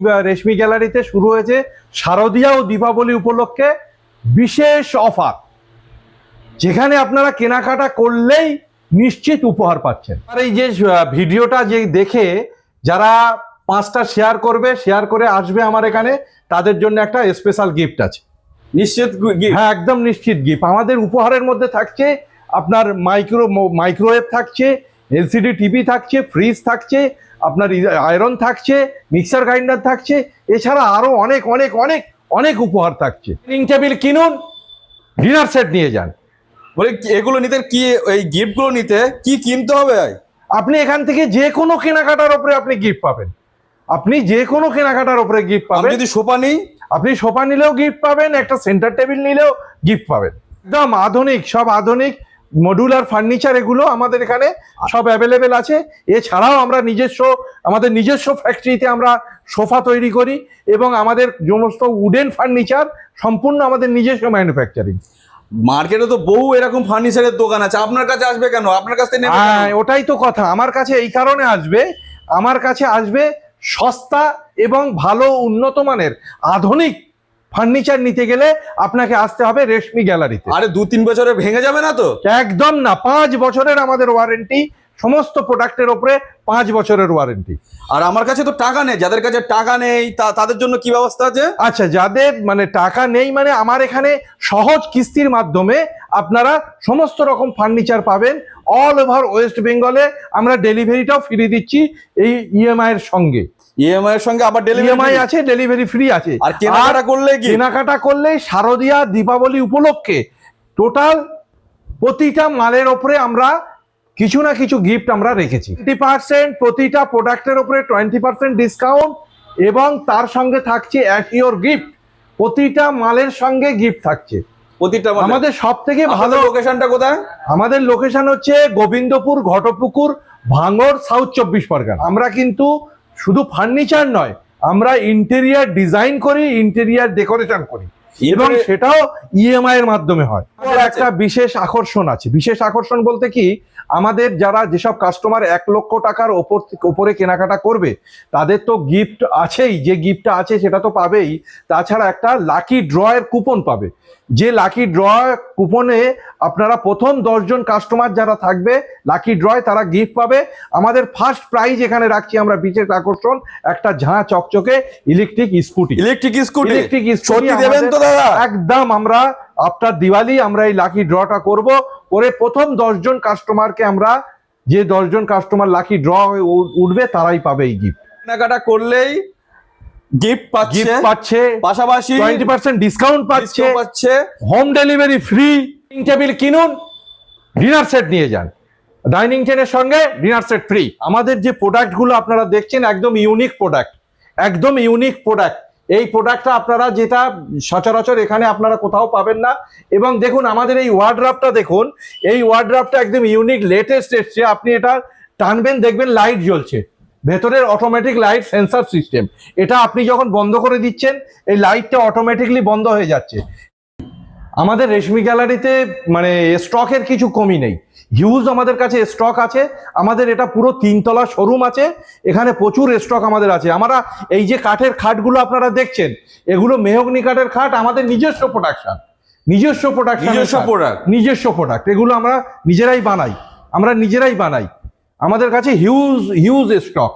রেশমি গ্যালারিতে শুরু হয়েছে শারদীয়া ও দীপাবলি উপলক্ষে বিশেষ অফার। যেখানে আপনারা কেনাকাটা করলেই নিশ্চিত উপহার পাচ্ছেন। আর এই যে ভিডিওটা যে দেখে যারা পাঁচটা শেয়ার করবে শেয়ার করে আসবে আমার এখানে তাদের জন্য একটা স্পেশাল গিফট আছে। নিশ্চিত হ্যাঁ একদম নিশ্চিত গিফট আমাদের উপহারের মধ্যে থাকছে আপনার মাইক্রো মাইক্রোওয়েভ থাকছে এলসিডি টিভি থাকছে ফ্রিজ থাকছে আপনার আয়রন থাকছে মিক্সার গ্রাইন্ডার থাকছে এছাড়া আরও অনেক অনেক অনেক অনেক উপহার থাকছে। ডাইনিং টেবিল কিনুন ডিনার সেট নিয়ে যান। বলে এগুলো নিতে কি এই গিফটগুলো নিতে কি কিনতে হবে? আপনি এখান থেকে যে কোনো কেনাকাটার উপরে আপনি গিফট পাবেন। আপনি যে কোনো কেনাকাটার উপরে গিফট পাবেন। যদি সোফা নিই? আপনি সোফা নিলেও গিফট পাবেন একটা সেন্টার টেবিল নিলেও গিফট পাবেন। একদম আধুনিক সব আধুনিক মডুলার ফার্নিচার এগুলো আমাদের এখানে সব অ্যাভেলেবেল আছে। এছাড়াও আমরা নিজস্ব আমাদের নিজস্ব ফ্যাক্টরিতে আমরা সোফা তৈরি করি এবং আমাদের সমস্ত উডেন ফার্নিচার সম্পূর্ণ আমাদের নিজস্ব ম্যানুফ্যাকচারিং মার্কেটে তো বহু এরকম ফার্নিচারের দোকান আছে। আপনার কাছে আসবে কেন? আপনার কাছ হ্যাঁ ওটাই তো কথা। আমার কাছে এই কারণে আসবে আমার কাছে আসবে সস্তা এবং ভালো উন্নত মানের আধুনিক ফার্নিচার নিতে গেলে আপনাকে আসতে হবে রেশমি গ্যালারিতে। আরে দু তিন বছরে ভেঙে যাবে না তো? একদম না পাঁচ বছরের আমাদের ওয়ারেন্টি সমস্ত প্রোডাক্টের ওপরে পাঁচ বছরের ওয়ারেন্টি আর আমার কাছে তো টাকা নেই যাদের কাছে টাকা নেই তা- তাদের জন্য কি ব্যবস্থা আছে? আচ্ছা যাদের মানে টাকা নেই মানে আমার এখানে সহজ কিস্তির মাধ্যমে আপনারা সমস্ত রকম ফার্নিচার পাবেন। অল ওভার ওয়েস্ট বেঙ্গলে আমরা ডেলিভারিটাও ফ্রি দিচ্ছি এই ইএমআই এর সঙ্গে। ইএমআই এর সঙ্গে আবার ইএমআই ডেলিভারি আছে ডেলিভারি ফ্রি আছে। আর কেনাকাটা করলে কি? কেনাকাটা করলে শারদীয়া দীপাবলি উপলক্ষে টোটাল প্রতিটা মালের ওপরে আমরা কিছু না কিছু গিফট আমরা রেখেছি। টোয়েন্টি পার্সেন্ট প্রতিটা প্রোডাক্টের ওপরে টোয়েন্টি পার্সেন্ট ডিসকাউন্ট এবং তার সঙ্গে থাকছে এক অ্যাকিওর গিফট প্রতিটা মালের সঙ্গে গিফট থাকছে। প্রতিটা আমাদের সব থেকে ভালো ভালো লোকেশনটা কোথায়? আমাদের লোকেশন হচ্ছে গোবিন্দপুর ঘটপুকুর ভাঙর সাউথ চব্বিশ পরগনা। আমরা কিন্তু শুধু ফার্নিচার নয় আমরা ইন্টেরিয়ার ডিজাইন করি ইন্টেরিয়ার ডেকোরেশন করি। এবং সেটাও ইএমআই এর মাধ্যমে হয়। আচ্ছা, আর একটা বিশেষ আকর্ষণ আছে। বিশেষ আকর্ষণ বলতে কি আমাদের যারা যেসব কাস্টমার এক লক্ষ টাকার ওপর ওপরে কেনাকাটা করবে তাদের তো গিফট আছেই। যে গিফটটা আছে সেটা তো পাবেই। তাছাড়া একটা লাকি ড্রয়ের কুপন পাবে। যে লাকি ড্র কুপনে আপনারা প্রথম দশজন কাস্টমার যারা থাকবে লাকি ড্রয় তারা গিফট পাবে। আমাদের ফার্স্ট প্রাইজ এখানে রাখছি আমরা বিশেষ আকর্ষণ একটা ঝাঁ চকচকে electric scooty electric scooty electric সত্যি দেবেন তো দাদা? একদম আমরা আফটার দিওয়ালি আমরা এই লাকি ড্রটা করব। করে প্রথম দশজন কাস্টমারকে আমরা যে দশজন কাস্টমার লাকি ড্র উঠবে তারাই পাবে এই গিফট কেনাকাটা করলেই গিফট পাচ্ছে। গিফট পাচ্ছে। পাশাপাশি টোয়েন্টি পার্সেন্ট ডিসকাউন্ট পাচ্ছে। পাচ্ছে। হোম ডেলিভারি ফ্রি টেবিল কিনুন ডিনার সেট নিয়ে যান। ডাইনিং টেবিলের সঙ্গে ডিনার সেট ফ্রি আমাদের যে প্রোডাক্টগুলো আপনারা দেখছেন একদম ইউনিক প্রোডাক্ট একদম ইউনিক প্রোডাক্ট এই প্রোডাক্টটা আপনারা যেটা সচরাচর এখানে আপনারা কোথাও পাবেন না। এবং দেখুন আমাদের এই ওয়ার্ড্রাফটা দেখুন এই ওয়ার্ড্রাফটা একদম ইউনিক লেটেস্ট এসছে। আপনি এটা টানবেন দেখবেন লাইট জ্বলছে। ভেতরের অটোমেটিক লাইট সেন্সার সিস্টেম এটা আপনি যখন বন্ধ করে দিচ্ছেন এই লাইটটা অটোমেটিকলি বন্ধ হয়ে যাচ্ছে। আমাদের রেশমি গ্যালারিতে মানে স্টকের কিছু কমি নেই। হিউজ আমাদের কাছে স্টক আছে। আমাদের এটা পুরো তিনতলা শোরুম আছে। এখানে প্রচুর স্টক আমাদের আছে। আমরা এই যে কাঠের খাটগুলো আপনারা দেখছেন এগুলো মেহগনি কাঠের খাট আমাদের নিজস্ব প্রোডাকশন নিজস্ব প্রোডাক্ট নিজস্ব প্রোডাক্ট নিজস্ব প্রোডাক্ট এগুলো আমরা নিজেরাই বানাই। আমরা নিজেরাই বানাই। আমাদের কাছে হিউজ হিউজ স্টক